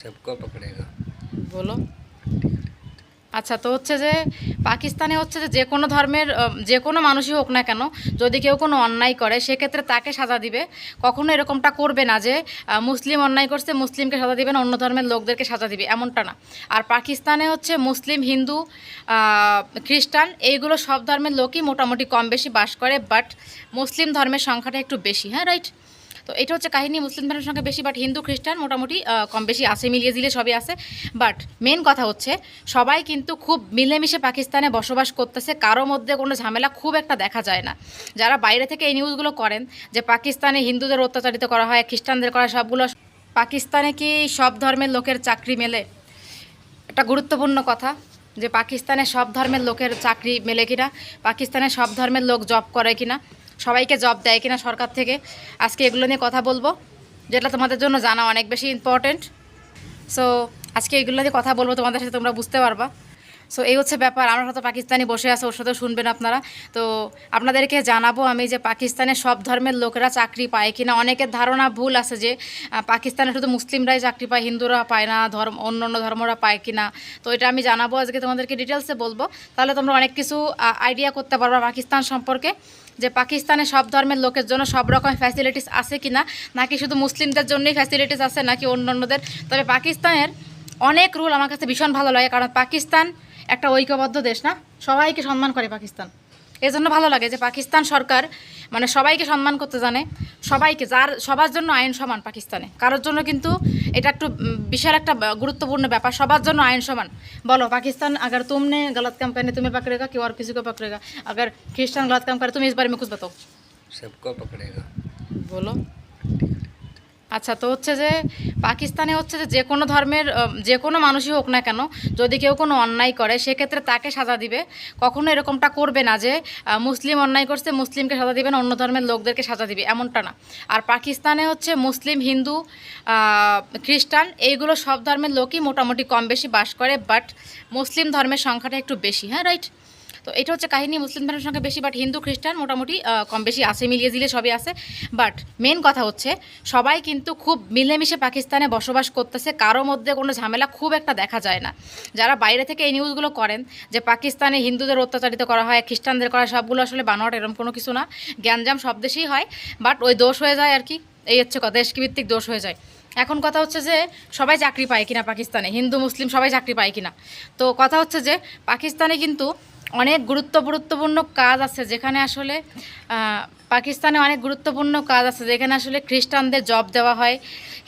सबको पकड़ेगा বলো আচ্ছা তো হচ্ছে যে পাকিস্তানে হচ্ছে যে যে কোনো ধর্মের আহ, যে কোনো মানুষই হোক না কেন যদি কেউ কোনো অন্যায় করে সেক্ষেত্রে তাকে সাজা দিবে কখনো এরকমটা করবে না যে আহ, মুসলিম অন্যায় করছে মুসলিমকে সাজা দিবে না অন্য ধর্মের লোকদেরকে সাজা দিবে এমনটা না আর পাকিস্তানে হচ্ছে মুসলিম হিন্দু আহ, খ্রিস্টান এইগুলো সব ধর্মের লোকই মোটামুটি কম বেশি বাস করে বাট মুসলিম ধর্মের সংখ্যাটা একটু বেশি হ্যাঁ রাইট তো এটা হচ্ছে কাহিনী মুসলিম ধর্মের সঙ্গে বেশি বাট হিন্দু, খ্রিস্টান মোটামুটি কম বেশি আছে, মিলিয়ে দিলে সবই আছে। বাট মেন কথা হচ্ছে, সবাই কিন্তু খুব মিলেমিশে পাকিস্তানে বসবাস করতেছে, কারও মধ্যে কোনো ঝামেলা খুব একটা দেখা যায় না। যারা বাইরে থেকে এই নিউজগুলো করেন, যে পাকিস্তানে হিন্দুদের অত্যাচারিত করা হয়, খ্রিস্টানদের করা সবগুলো পাকিস্তানে কি সব ধর্মের লোকের চাকরি মেলে? একটা গুরুত্বপূর্ণ কথা, যে পাকিস্তানে সব ধর্মের লোকের চাকরি মেলে কিনা? পাকিস্তানে সব ধর্মের লোক জব করে কিনা? সবাইকে জব দেয় কিনা সরকার থেকে। আজকে এগুলো নিয়ে কথা বলব। যেটা তোমাদের জন্য জানা অনেক বেশি ইম্পর্টেন্ট সো আজকে এগুলো নিয়ে কথা বলব, তোমাদের সাথে তোমরা বুঝতে পারবা। সো এই হচ্ছে ব্যাপার। আমরা হয়তো পাকিস্তানি বসে আছে, ওর সাথেও শুনবেন আপনারা। তো, আপনাদেরকে জানাব আমি যে পাকিস্তানে সব ধর্মের লোকেরা চাকরি পায় কিনা। অনেকের ধারণা ভুল আছে যে পাকিস্তানে শুধু মুসলিমরাই চাকরি পায়, হিন্দুরা পায় না, ধর্ম অন্য অন্য ধর্মরা পায় কিনা। তো, এটা আমি জানাব। আজকে তোমাদেরকে ডিটেলসে বলব। তাহলে তোমরা অনেক কিছু আইডিয়া করতে পারবা পাকিস্তান সম্পর্কে, যে পাকিস্তানে সব ধর্মের লোকের জন্য সব রকম ফ্যাসিলিটিস আছে কিনা। নাকি শুধু মুসলিমদের জন্যই ফ্যাসিলিটিস আছে, নাকি অন্য অন্যদের তবে পাকিস্তানের অনেক রুল আমার কাছে ভীষণ ভালো লাগে। কারণ পাকিস্তান একটা ঐক্যবদ্ধ দেশ না? সবাইকে সম্মান করে পাকিস্তান। এই জন্য ভালো লাগে যে পাকিস্তান সরকার মানে সবাইকে সম্মান করতে জানে সবাইকে যার সবার জন্য আইন সমান পাকিস্তানে। কারোর জন্য কিন্তু এটা একটু বিশাল একটা গুরুত্বপূর্ণ ব্যাপার সবার জন্য আইন সমান। বলো পাকিস্তান अगर তুমনে গলাত কাম করে তুমি पकड़ेगा कि और किसी को पकड़ेगा अगर क्रिश्चियन गलत করে তুমি तुम इस बारे में कुछ আচ্ছা তো হচ্ছে যে পাকিস্তানে হচ্ছে যে যে কোনো ধর্মের যে কোনো মানুষই হোক না কেন, যদি কেউ কোনো অন্যায় করে, সেক্ষেত্রে তাকে সাজা দিবে। কখনো এরকমটা করবে না যে মুসলিম অন্যায় করছে, মুসলিমকে সাজা দিবে না, অন্য ধর্মের লোকদেরকে সাজা দিবে, এমনটা না। আর পাকিস্তানে হচ্ছে মুসলিম, হিন্দু খ্রিস্টান, এইগুলো সব ধর্মের লোকই মোটামুটি কম বেশি বাস করে, বাট মুসলিম ধর্মের সংখ্যাটা একটু বেশি হ্যাঁ রাইট? তো এটা হচ্ছে কাহিনী মুসলিম ধর্মের সংখ্যা বেশি বাট হিন্দু, খ্রিস্টান মোটামুটি কম বেশি আছে, মিলিয়ে দিলে সবই আসে বাট মেন কথা হচ্ছে, সবাই কিন্তু খুব মিলেমিশে পাকিস্তানে বসবাস করতেছে, কারও মধ্যে কোনো ঝামেলা খুব একটা দেখা যায় না। যারা বাইরে থেকে এই নিউজগুলো করেন, যে পাকিস্তানে হিন্দুদের অত্যাচারিত করা হয়, খ্রিস্টানদের করা সবগুলো আসলে বানোয়াট এরকম কোনো কিছু না। জ্ঞানজাম সব দেশেই হয় বাট ওই দোষ হয়ে যায় আর কি। এই হচ্ছে কথা দেশভিত্তিক দোষ হয়ে যায়। এখন কথা হচ্ছে যে, সবাই চাকরি পায় কিনা পাকিস্তানে? হিন্দু, মুসলিম সবাই চাকরি পায় কিনা? তো কথা হচ্ছে যে, পাকিস্তানে কিন্তু অনেক গুরুত্ব গুরুত্বপূর্ণ কাজ আছে, যেখানে আসলে পাকিস্তানে অনেক গুরুত্বপূর্ণ কাজ আছে, যেখানে আসলে খ্রিস্টানদের জব দেওয়া হয়,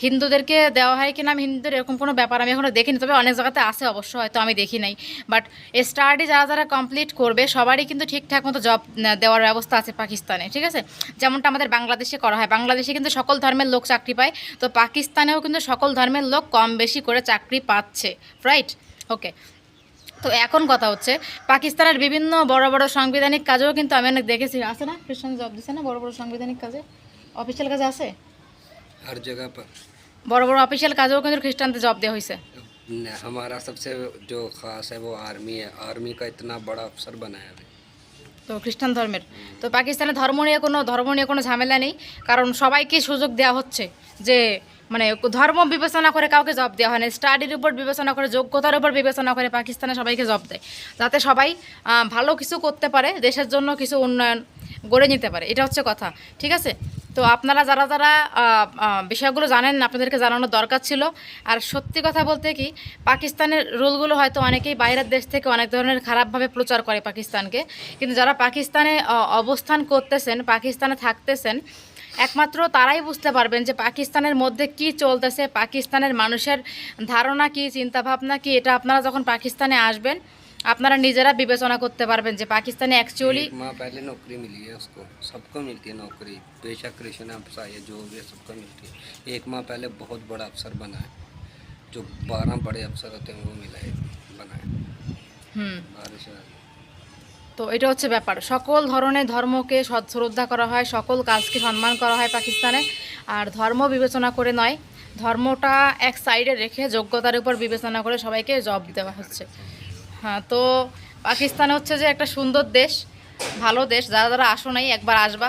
হিন্দুদেরকে দেওয়া হয় কিনা আমি হিন্দুদের এরকম কোনো ব্যাপার আমি এখনও দেখিনি, তবে অনেক জায়গাতে আছে অবশ্য, হয়তো আমি দেখি নাই। বাট স্টাডি যারা যারা কমপ্লিট করবে, সবারই কিন্তু ঠিকঠাক মতো জব দেওয়ার ব্যবস্থা আছে পাকিস্তানে, ঠিক আছে? যেমনটা আমাদের বাংলাদেশে করা হয়, বাংলাদেশে কিন্তু সকল ধর্মের লোক চাকরি পায়, তো পাকিস্তানেও কিন্তু সকল ধর্মের লোক কম বেশি করে চাকরি পাচ্ছে রাইট ওকে তো এখন কথা হচ্ছে পাকিস্তানের বিভিন্ন বড় বড় সাংবিধানিক কাজেও কিন্তু আমি অনেক দেখেছি আছে না খ্রিস্টান জব দিছে না বড় বড় সাংবিধানিক কাজে অফিসিয়াল কাজে আছে हर जगह पर বড় বড় অফিসিয়াল কাজেও কিন্তু খ্রিস্টানদের জব দেওয়া হয়েছে न- हमारा सबसे जो खास है वो आर्मी है आर्मी का इतना बड़ा अफसर बनाया अभी তো খ্রিস্টান ধর্মের। তো পাকিস্তানে ধর্ম নিয়ে কোনো, ধর্ম নিয়ে কোনো ঝামেলা নেই। কারণ সবাইকে সুযোগ দেওয়া হচ্ছে যে মানে ধর্ম বিবেচনা করে কাউকে জব দেওয়া হয় না। স্টাডির উপর বিবেচনা করে, যোগ্যতার উপর বিবেচনা করে পাকিস্তানে সবাইকে জব দেয়। যাতে সবাই ভালো কিছু করতে পারে, দেশের জন্য কিছু উন্নয়ন গড়ে নিতে পারে। এটা হচ্ছে কথা। ঠিক আছে? তো আপনারা যারা যারা বিষয়গুলো জানেন, আপনাদেরকে জানানোর দরকার ছিল। আর সত্যি কথা বলতে কি, পাকিস্তানের রুলগুলো হয়তো অনেকেই বাইরের দেশ থেকে অনেক ধরনের খারাপভাবে প্রচার করে পাকিস্তানকে। কিন্তু যারা পাকিস্তানে অবস্থান করতেছেন, পাকিস্তানে থাকতেছেন, একমাত্র তারাই বুঝতে পারবেন যে পাকিস্তানের মধ্যে কি চলতেছে, পাকিস্তানের মানুষের ধারণা কি, চিন্তাভাবনা কি, এটা আপনারা যখন পাকিস্তানে আসবেন আপনারা নিজেরা বিবেচনা করতে পারবেন যে পাকিস্তানে অ্যাকচুয়ালি एक माह पहले नौकरी मिली है उसको सबको मिलती है नौकरी बेशक कृष्ण अफसर है जो भी है सबको मिलती है एक माह पहले बहुत बड़ा अफसर बना है जो बारह बड़े अफसर होते हैं वो मिला है बना है হুম बारिश आ गई। তো এটা হচ্ছে ব্যাপার সকল ধরনের ধর্মকে সৎ শ্রদ্ধা করা হয় সকল কাজকে সম্মান করা হয় পাকিস্তানে আর ধর্ম বিবেচনা করে নয় ধর্মটা এক সাইডে রেখে যোগ্যতার উপর বিবেচনা করে সবাইকে জব দেওয়া হচ্ছে হ্যাঁ তো পাকিস্তান হচ্ছে যে একটা সুন্দর দেশ, ভালো দেশ। যারা যারা আসো নাই, একবার আসবা,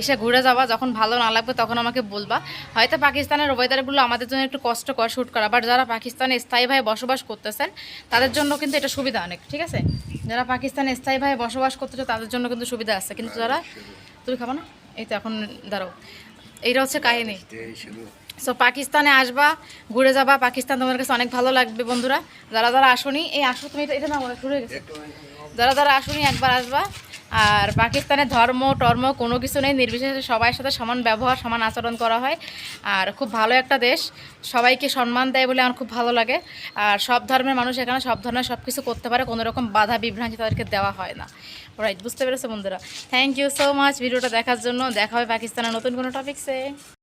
এসে ঘুরে যাবা, যখন ভালো না লাগবে তখন আমাকে বলবা। হয়তো পাকিস্তানের ওয়েদারগুলো আমাদের জন্য একটু কষ্টকর শ্যুট করা বাট যারা পাকিস্তানে স্থায়ীভাবে বসবাস করতেছেন, তাদের জন্য কিন্তু এটা সুবিধা অনেক, ঠিক আছে? যারা পাকিস্তানে স্থায়ীভাবে বসবাস করতেছে, তাদের জন্য কিন্তু সুবিধা আছে। কিন্তু যারা তুমি খাব না? এই তো এখন দাঁড়াও। এইটা হচ্ছে কাহিনী। সো পাকিস্তানে আসবা, ঘুরে যাবা। পাকিস্তান তোমার কাছে অনেক ভালো লাগবে, বন্ধুরা। যারা যারা আসনি, এই আসো তুমি, এটা- না শুরু হয়ে গেছে। যারা যারা আসুনি, একবার আসবা। আর পাকিস্তানের ধর্ম, টর্ম, কোনো কিছু নেই। নির্বিশেষে সবার সাথে সমান ব্যবহার, সমান আচরণ করা হয়। আর খুব ভালো একটা দেশ। সবাইকে সম্মান দেয় বলে আমার খুব ভালো লাগে। আর সব ধর্মের মানুষ এখানে সব ধরনের সব কিছু করতে পারে। কোনো রকম বাধা, বিভ্রান্তি তাদেরকে দেওয়া হয় না। রাইট বুঝতে পেরেছ, বন্ধুরা? থ্যাংক ইউ সো মাচ ভিডিওটা দেখার জন্য। দেখা হবে পাকিস্তানের নতুন কোনো টপিক্সে